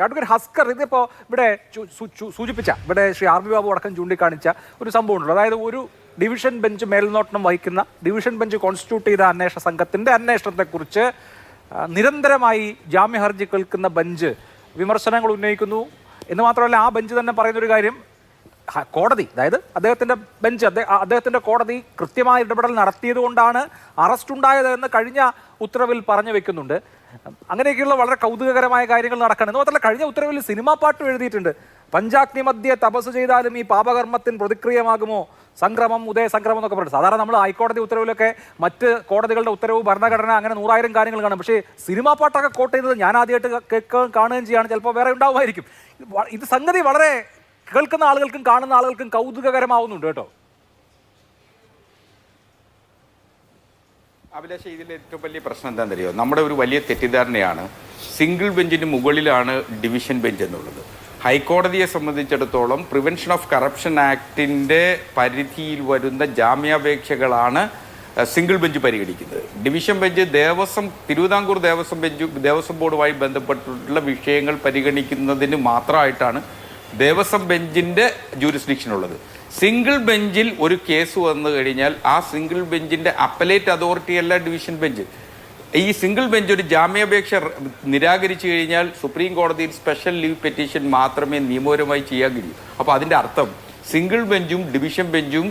Okay advocate Haskar ഇതിപ്പോൾ ഇവിടെ സൂചിപ്പിച്ച ഇവിടെ ശ്രീ ആർ ബി ബാബു അടക്കം ചൂണ്ടിക്കാണിച്ച ഒരു സംഭവം ഉണ്ടല്ലോ. അതായത് ഒരു ഡിവിഷൻ ബെഞ്ച് മേൽനോട്ടം വഹിക്കുന്ന ഡിവിഷൻ ബെഞ്ച് കോൺസ്റ്റിറ്റ്യൂട്ട് ചെയ്ത അന്വേഷണ സംഘത്തിന്റെ അന്വേഷണത്തെക്കുറിച്ച് നിരന്തരമായി ജാമ്യ ഹർജി കേൾക്കുന്ന ബെഞ്ച് വിമർശനങ്ങൾ ഉന്നയിക്കുന്നു. എന്ന് മാത്രമല്ല ആ ബെഞ്ച് തന്നെ പറയുന്ന ഒരു കാര്യം കോടതി അതായത് അദ്ദേഹത്തിന്റെ ബെഞ്ച് അദ്ദേഹത്തിന്റെ കോടതി കൃത്യമായ ഇടപെടൽ നടത്തിയത് കൊണ്ടാണ് അറസ്റ്റ് ഉണ്ടായത് എന്ന് കഴിഞ്ഞ ഉത്തരവിൽ പറഞ്ഞു വെക്കുന്നുണ്ട്. അങ്ങനെയൊക്കെയുള്ള വളരെ കൗതുകകരമായ കാര്യങ്ങൾ നടക്കണം എന്ന് മാത്രമല്ല കഴിഞ്ഞ ഉത്തരവിൽ സിനിമാ പാട്ടും എഴുതിയിട്ടുണ്ട്. പഞ്ചാഗ്നി മധ്യേ തപസ് ചെയ്താലും ഈ പാപകർമ്മത്തിന് പ്രതിക്രിയമാകുമോ? സംക്രമം ഉദയ സംക്രമം എന്നൊക്കെ പറയുന്നത് സാധാരണ നമ്മൾ ഹൈക്കോടതി ഉത്തരവിലൊക്കെ മറ്റ് കോടതികളുടെ ഉത്തരവ് ഭരണഘടന അങ്ങനെ നൂറായിരം കാര്യങ്ങൾ കാണും. പക്ഷേ സിനിമാ പാട്ടൊക്കെ കോട്ട് ചെയ്യുന്നത് ഞാൻ ആദ്യമായിട്ട് കേൾക്കുകയും കാണുകയും ചെയ്യാണ്. ചിലപ്പോൾ വേറെ ഉണ്ടാവുമായിരിക്കും. ഇത് സംഗതി വളരെ കേൾക്കുന്ന ആളുകൾക്കും കാണുന്ന ആളുകൾക്കും കൗതുകകരമാവുന്നുണ്ട് കേട്ടോ. അഭിലാഷ ഇതിലെ ഏറ്റവും വലിയ പ്രശ്നം എന്താണെന്ന് എന്താണെന്നറിയോ? നമ്മുടെ ഒരു വലിയ തെറ്റിദ്ധാരണയാണ് സിംഗിൾ ബെഞ്ചിന് മുകളിലാണ് ഡിവിഷൻ ബെഞ്ച് എന്നുള്ളത്. ഹൈക്കോടതിയെ സംബന്ധിച്ചിടത്തോളം പ്രിവെൻഷൻ ഓഫ് കറപ്ഷൻ ആക്ടിന്റെ പരിധിയിൽ വരുന്ന ജാമ്യാപേക്ഷകളാണ് സിംഗിൾ ബെഞ്ച് പരിഗണിക്കുന്നത്. Division bench Devaswom Thiruvithamkoor Devaswom bench Devaswom ബോർഡുമായി ബന്ധപ്പെട്ടിട്ടുള്ള വിഷയങ്ങൾ പരിഗണിക്കുന്നതിന് മാത്രമായിട്ടാണ് ദേവസ്വം ബെഞ്ചിന്റെ ജൂരിസ്ഡിക്ഷൻ ഉള്ളത്. സിംഗിൾ ബെഞ്ചിൽ ഒരു കേസ് വന്നു കഴിഞ്ഞാൽ ആ സിംഗിൾ ബെഞ്ചിന്റെ അപ്പലേറ്റ് അതോറിറ്റി അല്ല ഡിവിഷൻ ബെഞ്ച്. ഈ സിംഗിൾ ബെഞ്ച് ഒരു ജാമ്യാപേക്ഷ നിരാകരിച്ചു കഴിഞ്ഞാൽ സുപ്രീം കോടതിയിൽ സ്പെഷ്യൽ ലീവ് പെറ്റീഷൻ മാത്രമേ നിയമപരമായി ചെയ്യാൻ കഴിയൂ. അപ്പോൾ അതിന്റെ അർത്ഥം സിംഗിൾ ബെഞ്ചും ഡിവിഷൻ ബെഞ്ചും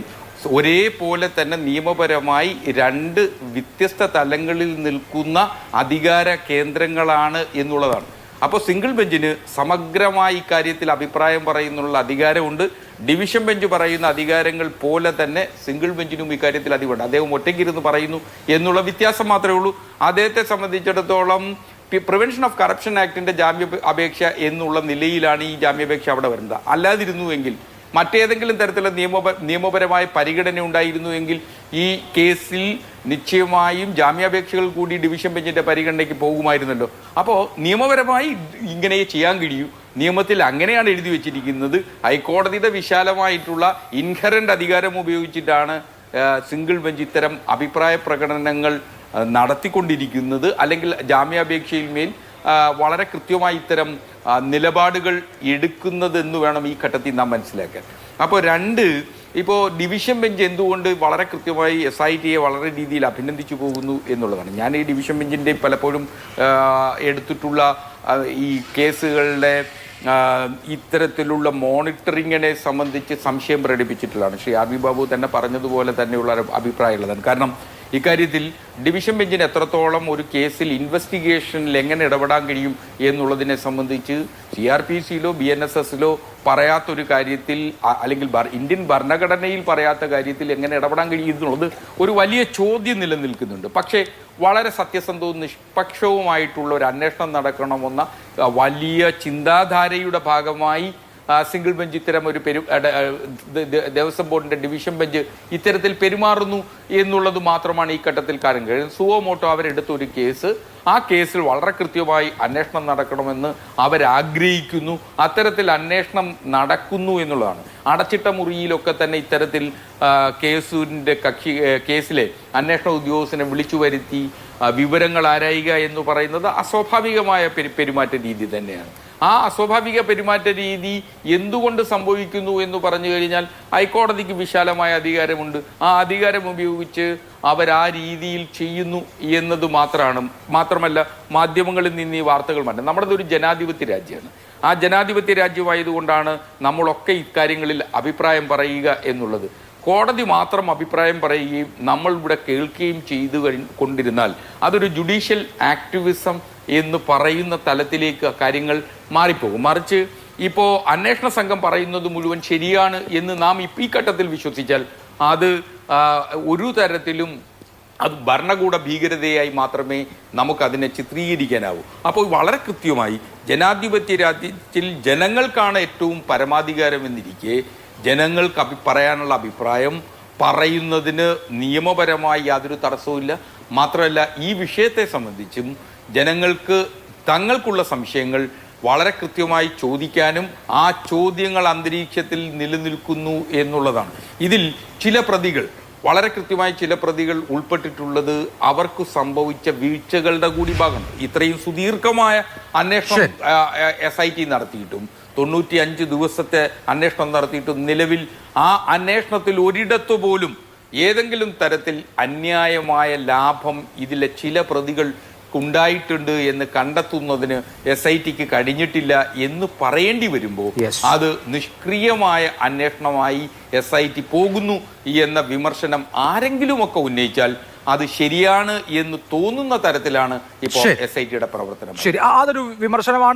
ഒരേപോലെ തന്നെ നിയമപരമായി രണ്ട് വ്യത്യസ്ത തലങ്ങളിൽ നിൽക്കുന്ന അധികാര കേന്ദ്രങ്ങളാണ് എന്നുള്ളതാണ്. അപ്പോൾ സിംഗിൾ ബെഞ്ചിന് സമഗ്രമായി ഇക്കാര്യത്തിൽ അഭിപ്രായം പറയുന്നുള്ള അധികാരമുണ്ട്. ഡിവിഷൻ ബെഞ്ച് പറയുന്ന അധികാരങ്ങൾ പോലെ തന്നെ സിംഗിൾ ബെഞ്ചിനും ഇക്കാര്യത്തിൽ അധികമുണ്ട്. അദ്ദേഹം ഒറ്റയ്ക്കിരുന്ന് പറയുന്നു എന്നുള്ള വ്യത്യാസം മാത്രമേ ഉള്ളൂ. അദ്ദേഹത്തെ സംബന്ധിച്ചിടത്തോളം പ്രിവെൻഷൻ ഓഫ് കറപ്ഷൻ ആക്ടിന്റെ ജാമ്യ അപേക്ഷ എന്നുള്ള നിലയിലാണ് ഈ ജാമ്യാപേക്ഷ അവിടെ വരുന്നത്. അല്ലാതിരുന്നുവെങ്കിൽ മറ്റേതെങ്കിലും തരത്തിലുള്ള നിയമപ നിയമപരമായ പരിഗണന ഉണ്ടായിരുന്നുവെങ്കിൽ ഈ കേസിൽ നിശ്ചയമായും ജാമ്യാപേക്ഷകൾ കൂടി ഡിവിഷൻ ബെഞ്ചിന്റെ പരിഗണനയ്ക്ക് പോകുമായിരുന്നല്ലോ. അപ്പോൾ നിയമപരമായി ഇങ്ങനെ ചെയ്യാൻ കഴിയൂ. നിയമത്തിൽ അങ്ങനെയാണ് എഴുതി വെച്ചിരിക്കുന്നത്. ഹൈക്കോടതിയുടെ വിശാലമായിട്ടുള്ള ഇൻഹറന്റ് അധികാരം ഉപയോഗിച്ചിട്ടാണ് സിംഗിൾ ബെഞ്ച് ഇത്തരം അഭിപ്രായ പ്രകടനങ്ങൾ നടത്തിക്കൊണ്ടിരിക്കുന്നത്. അല്ലെങ്കിൽ ജാമ്യാപേക്ഷയിൽ മേൽ വളരെ കൃത്യമായി ഇത്തരം നിലപാടുകൾ എടുക്കുന്നതെന്ന് വേണം ഈ ഘട്ടത്തിൽ നാം മനസ്സിലാക്കാൻ. അപ്പോൾ രണ്ട് ഇപ്പോൾ ഡിവിഷൻ ബെഞ്ച് എന്തുകൊണ്ട് വളരെ കൃത്യമായി എസ് ഐ ടിയെ വളരെ രീതിയിൽ അഭിനന്ദിച്ചു പോകുന്നു എന്നുള്ളതാണ്. ഞാൻ ഈ ഡിവിഷൻ ബെഞ്ചിന്റെ പലപ്പോഴും എടുത്തിട്ടുള്ള ഈ കേസുകളുടെ ഇത്തരത്തിലുള്ള മോണിറ്ററിങ്ങിനെ സംബന്ധിച്ച് സംശയം പ്രകടിപ്പിച്ചിട്ടുള്ളതാണ്. ശ്രീ ആർ ബി ബാബു തന്നെ പറഞ്ഞതുപോലെ തന്നെയുള്ള അഭിപ്രായമുള്ളതാണ്. കാരണം ഇക്കാര്യത്തിൽ ഡിവിഷൻ ബെഞ്ചിന് എത്രത്തോളം ഒരു കേസിൽ ഇൻവെസ്റ്റിഗേഷനിൽ എങ്ങനെ ഇടപെടാൻ കഴിയും എന്നുള്ളതിനെ സംബന്ധിച്ച് സി ആർ പി സിയിലോ ബി എൻ എസ് എസിലോ പറയാത്തൊരു കാര്യത്തിൽ അല്ലെങ്കിൽ ഇന്ത്യൻ ഭരണഘടനയിൽ പറയാത്ത കാര്യത്തിൽ എങ്ങനെ ഇടപെടാൻ കഴിയും എന്നുള്ളത് ഒരു വലിയ ചോദ്യം നിലനിൽക്കുന്നുണ്ട്. പക്ഷേ വളരെ സത്യസന്ധവും നിഷ്പക്ഷവുമായിട്ടുള്ള ഒരു അന്വേഷണം നടക്കണമെന്ന വലിയ ചിന്താധാരയുടെ ഭാഗമായി സിംഗിൾ ബെഞ്ച് ഇത്തരം ഒരു പെരു ദേവസ്വം ബോർഡിന്റെ ഡിവിഷൻ ബെഞ്ച് ഇത്തരത്തിൽ പെരുമാറുന്നു എന്നുള്ളത് മാത്രമാണ് ഈ ഘട്ടത്തിൽ കാര്യം കഴിയുന്നത് സുവോ മോട്ടോ അവരെടുത്ത ഒരു കേസ്. ആ കേസിൽ വളരെ കൃത്യമായി അന്വേഷണം നടക്കണമെന്ന് അവരാഗ്രഹിക്കുന്നു. അത്തരത്തിൽ അന്വേഷണം നടക്കുന്നു എന്നുള്ളതാണ്. അടച്ചിട്ട മുറിയിലൊക്കെ തന്നെ ഇത്തരത്തിൽ കേസിന്റെ കക്ഷി കേസിലെ അന്വേഷണ ഉദ്യോഗസ്ഥനെ വിളിച്ചു വരുത്തി വിവരങ്ങൾ ആരായുക എന്ന് പറയുന്നത് അസ്വാഭാവികമായ പെരു- പെരുമാറ്റ രീതി തന്നെയാണ്. ആ അസ്വാഭാവിക പെരുമാറ്റ രീതി എന്തുകൊണ്ട് സംഭവിക്കുന്നു എന്ന് പറഞ്ഞു കഴിഞ്ഞാൽ ഹൈക്കോടതിക്ക് വിശാലമായ അധികാരമുണ്ട്. ആ അധികാരം ഉപയോഗിച്ച് അവർ ആ രീതിയിൽ ചെയ്യുന്നു എന്നത് മാത്രമാണ്. മാത്രമല്ല മാധ്യമങ്ങളിൽ നിന്ന് ഈ വാർത്തകൾ മാറ്റം നമ്മുടെ ഒരു ജനാധിപത്യ രാജ്യമാണ്. ആ ജനാധിപത്യ രാജ്യമായതുകൊണ്ടാണ് നമ്മളൊക്കെ ഇക്കാര്യങ്ങളിൽ അഭിപ്രായം പറയുക എന്നുള്ളത്. കോടതി മാത്രം അഭിപ്രായം പറയുകയും നമ്മൾ ഇവിടെ കേൾക്കുകയും ചെയ്തു കൊണ്ടിരുന്നാൽ അതൊരു ജുഡീഷ്യൽ ആക്ടിവിസം എന്ന് പറയുന്ന തലത്തിലേക്ക് കാര്യങ്ങൾ മാറിപ്പോകും. മറിച്ച് ഇപ്പോൾ അന്വേഷണ സംഘം പറയുന്നത് മുഴുവൻ ശരിയാണ് എന്ന് നാം ഈ ഘട്ടത്തിൽ വിശ്വസിച്ചാൽ അത് ഒരു തരത്തിലും അത് ഭരണകൂട ഭീകരതയായി മാത്രമേ നമുക്കതിനെ ചിത്രീകരിക്കാനാവൂ. അപ്പോൾ വളരെ കൃത്യമായി ജനാധിപത്യ രാജ്യത്തിൽ ജനങ്ങൾക്കാണ് ഏറ്റവും പരമാധികാരം എന്നിരിക്കെ ജനങ്ങൾക്ക് അഭി പറയാനുള്ള അഭിപ്രായം പറയുന്നതിന് നിയമപരമായി യാതൊരു തടസ്സവുമില്ല. മാത്രമല്ല ഈ വിഷയത്തെ സംബന്ധിച്ചും ജനങ്ങൾക്ക് തങ്ങൾക്കുള്ള സംശയങ്ങൾ വളരെ കൃത്യമായി ചോദിക്കാനും ആ ചോദ്യങ്ങൾ അന്തരീക്ഷത്തിൽ നിലനിൽക്കുന്നു എന്നുള്ളതാണ്. ഇതിൽ ചില പ്രതികൾ വളരെ കൃത്യമായി ചില പ്രതികൾ ഉൾപ്പെട്ടിട്ടുള്ളത് അവർക്ക് സംഭവിച്ച വീഴ്ചകളുടെ കൂടി ഭാഗം ഇത്രയും സുദീർഘമായ അന്വേഷണം എസ് ഐ ടി നടത്തിയിട്ടും തൊണ്ണൂറ്റി അഞ്ച് ദിവസത്തെ അന്വേഷണം നടത്തിയിട്ടും നിലവിൽ ആ അന്വേഷണത്തിൽ ഒരിടത്തു പോലും ഏതെങ്കിലും തരത്തിൽ അന്യായമായ ലാഭം ഇതിലെ ചില പ്രതികൾ ഉണ്ടായിട്ടുണ്ട് എന്ന് കണ്ടെത്തുന്നതിന് എസ് ഐ ടിക്ക് കഴിഞ്ഞിട്ടില്ല എന്ന് പറയേണ്ടി വരുമ്പോൾ അത് നിഷ്ക്രിയമായ അന്വേഷണമായി എസ് ഐ ടി പോകുന്നു എന്ന വിമർശനം ആരെങ്കിലുമൊക്കെ ഉന്നയിച്ചാൽ അത് ശരിയാണ് എന്ന് തോന്നുന്ന തരത്തിലാണ് ഇപ്പോൾ. എസ് ഐ ടിയുടെ പ്രവർത്തനം. ശരി. അതൊരു വിമർശനമാണ്.